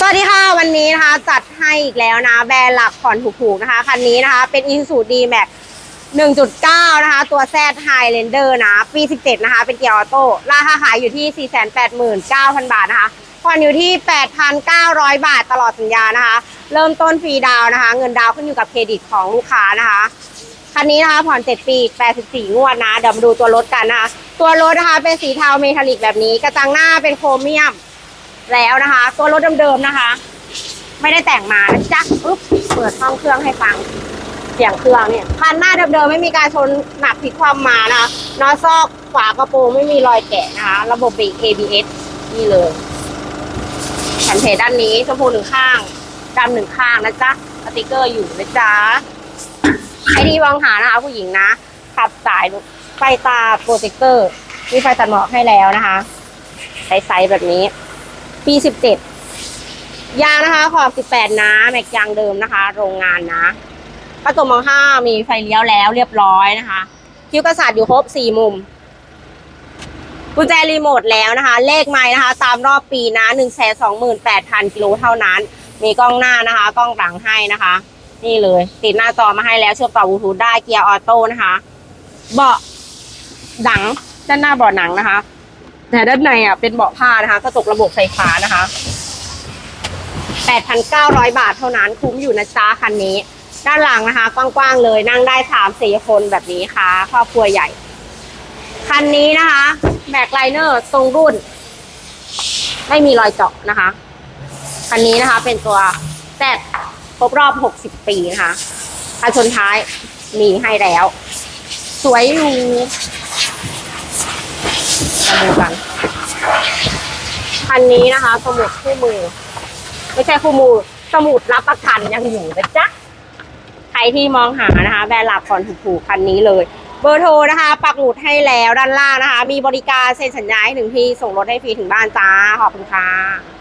สวัสดีค่ะ วันนี้นะคะจัดให้อีกแล้วนะ แบรนด์หลักผ่อนถูกๆนะคะคันนี้นะคะเป็น Isuzu D-Max 1.9 นะคะ ตัว Z Highlander นะ ปี 17 นะคะ เป็นเกียร์ออโต้ราคาขายอยู่ที่ 489,000 บาทนะคะผ่อนอยู่ที่ 8,900 บาทตลอดสัญญานะคะ เริ่มต้นฟรีดาวนะคะ เงินดาวขึ้นอยู่กับเครดิตของลูกค้านะคะคันนี้นะคะผ่อน 7 ปี 84 งวดนะเดี๋ยวมาดูตัวรถกันนะคะ ตัวรถนะคะเป็นสีเทาเมทัลลิกแบบนี้ กระจังหน้าเป็นโครเมียม แล้วนะคะ ตัวรถเดิมๆนะคะ ไม่ได้แต่งมานะจ๊ะอุ๊บเปิดห้องเครื่องให้ฟัง เสียงเครื่องเนี่ยคันหน้าเดิมๆไม่มีการชนหนักพลิกความมานะคะนอซอกฝากระโปรงไม่มีรอยแกะนะคะ ระบบเบรก ABS นี่เลยแผ่นเพจด้านนี้ชมพูหนึ่งข้างดำหนึ่งข้างนะจ๊ะสติกเกอร์อยู่นะจ๊ะใครที่มองหานะคะผู้หญิงนะ ขับสายไฟตาโปรเจคเตอร์มีไฟตัดหมอกให้แล้วนะคะ ใสๆแบบนี้ ปีสิบเจ็ดยางนะคะ ขอบสิบแปดนะแม็กยางเดิมนะคะ โรงงานนะประตูมองห้ามีไฟเลี้ยวแล้วเรียบร้อยนะคะ คิ้วกระสาดอยู่ครบสี่มุมกุญแจรีโมทแล้วนะคะ เลขไม้นะคะ ตามรอบปีนะหนึ่งแสนสองหมื่นแปดพันกิโลเท่านั้น มีกล้องหน้านะคะ กล้องหลังให้นะคะ นี่เลย ติดหน้าจอมาให้แล้วเชื่อมต่อบลูทูธได้เกียร์ออโต้นะคะ เบาะหนังด้านหน้าเบาะหนังนะคะ แต่ด้านในอะเป็นเบาะผ้านะคะกระจกระบบไฟฟ้านะคะ 8,900 บาทเท่านั้นคุ้มอยู่นะจ๊ะคันนี้ ด้านหลังนะคะ กว้างๆเลยนั่งได้สามสี่คนแบบนี้ค่ะครอบครัวใหญ่ คันนี้นะคะแบ็คไลเนอร์ทรงรุ่น ไม่มีรอยเจาะนะคะ คันนี้นะคะเป็นตัวแซดครบรอบ 60 ปีนะคะคันชนท้ายมีให้แล้ว สวยอยู่ มาดูกันคันนี้นะคะ สมุดคู่มือ ไม่ใช่คู่มือ สมุดรับประกันยังอยู่นะจ๊ะใครที่มองหานะคะแบรนด์หลักผ่อนถูกๆคันนี้เลย เบอร์โทรนะคะ ปักหมุดให้แล้วด้านล่างนะคะ มีบริการเซ็นสัญญาให้ถึงที่ส่งรถให้ฟรีถึงบ้านจ้าขอบคุณค่ะ